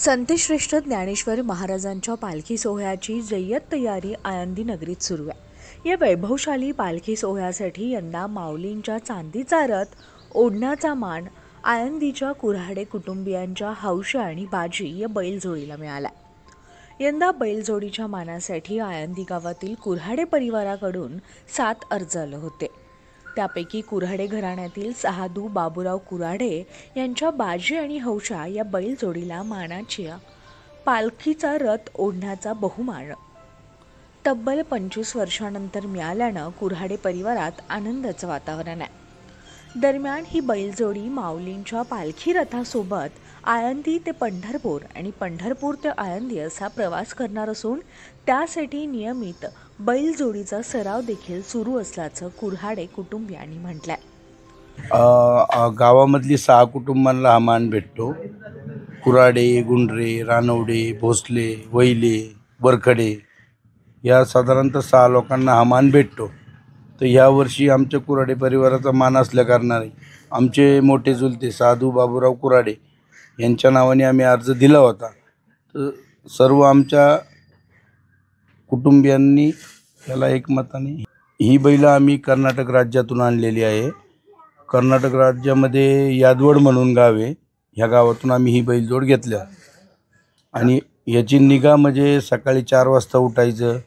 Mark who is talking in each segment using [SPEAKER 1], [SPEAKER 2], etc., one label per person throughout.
[SPEAKER 1] संतश्रेष्ठ ज्ञानेश्वर महाराजांच्या पालखी सोहळ्याची जय्यत तयारी आळंदी नगरीत सुरू आहे. या वैभवशाली पालखी सोहळ्यासाठी यंदा माऊलींच्या चांदीचा रथ ओढण्याचा मान आळंदीच्या कुऱ्हाडे कुटुंबियांच्या हौशा आणि बाजी या बैलजोडीला मिळाला यंदा बैलजोडीच्या मानासाठी आळंदी गावातील कुऱ्हाडे परिवाराकडून सात अर्ज आले होते. त्यापैकी कुऱ्हाडे घराण्यातील सहादू बाबूराव कुऱ्हाडे यांच्या बाजी आणि हौशा या बैलजोडीला मानाच्या पालखीचा रथ ओढण्याचा बहुमान. तब्बल पंचवीस वर्षानंतर मिळाल्यानं कुऱ्हाडे परिवारात आनंदाचं वातावरण आहे. दरम्यान ही बैलजोडी माऊलींच्या पालखी रथासोबत आळंदी ते पंढरपूर आणि पंढरपूर ते आळंदी असा प्रवास करणार असून त्यासाठी नियमित बैलजोडीचा सराव देखील सुरू असल्याचं कुऱ्हाडे कुटुंबियांनी म्हटलंय.
[SPEAKER 2] अ, गावामधली सहा कुटुंबांना हा मान भेटतो. कुराडे गुंडरे रानवडे भोसले वैले बरखडे या साधारणतः सहा लोकांना हा मान भेटतो. तर यावर्षी आमच्या कुराडे परिवाराचा मान असल्या कारणाने आमचे मोठे चुलते साधू बाबूराव कुराडे यांच्या नावाने आम्ही अर्ज दिला होता. तर सर्व आमच्या कुटुंबियांनी त्याला एकमताने ही बैलं आम्ही कर्नाटक राज्यातून आणलेली आहे. कर्नाटक राज्यामध्ये यादवड म्हणून गाव आहे. ह्या गावातून आम्ही ही बैलजोड घेतल्या. आणि याची निगा म्हणजे सकाळी चार वाजता उठायचं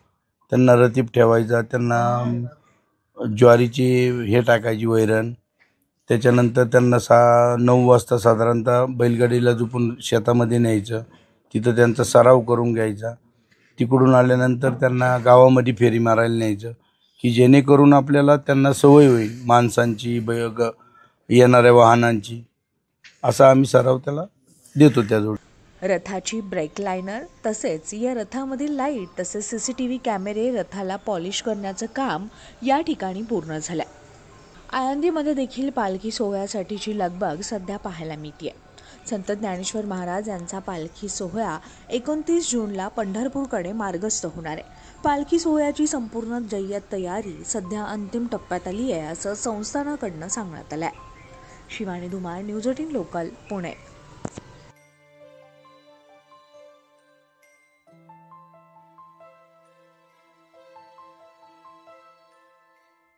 [SPEAKER 2] त्यांना रतीब ठेवायचा त्यांना ज्वारीची हे टाकायची वैरण त्याच्यानंतर त्यांना सा नऊ वाजता साधारणतः बैलगाडीला झोपून शेतामध्ये न्यायचं. तिथं त्यांचा सराव करून घ्यायचा. तिकडून आल्यानंतर त्यांना गावामध्ये फेरी मारायला न्यायचं. की जेणेकरून आपल्याला त्यांना सवय होईल माणसांची बै ग येणाऱ्या वाहनांची. असा आम्ही सराव त्याला देतो त्याजवळ.
[SPEAKER 1] रथाची ब्रेक लायनर तसेच या रथामधील लाइट तसेच सी सी टी व्ही कॅमेरे रथाला पॉलिश करण्याचं काम या ठिकाणी पूर्ण झालं. आळंदीमध्ये देखील पालखी सोहळ्यासाठीची लगबग सध्या पाहायला मिळते संत ज्ञानेश्वर महाराज यांचा पालखी सोहळा एकोणतीस जूनला पंढरपूरकडे मार्गस्थ होणार आहे. पालखी सोहळ्याची संपूर्ण जय्यत तयारी सध्या अंतिम टप्प्यात आली आहे असं संस्थानाकडनं सांगण्यात आलं आहे Shivani Dhumal news eighteen local Pune.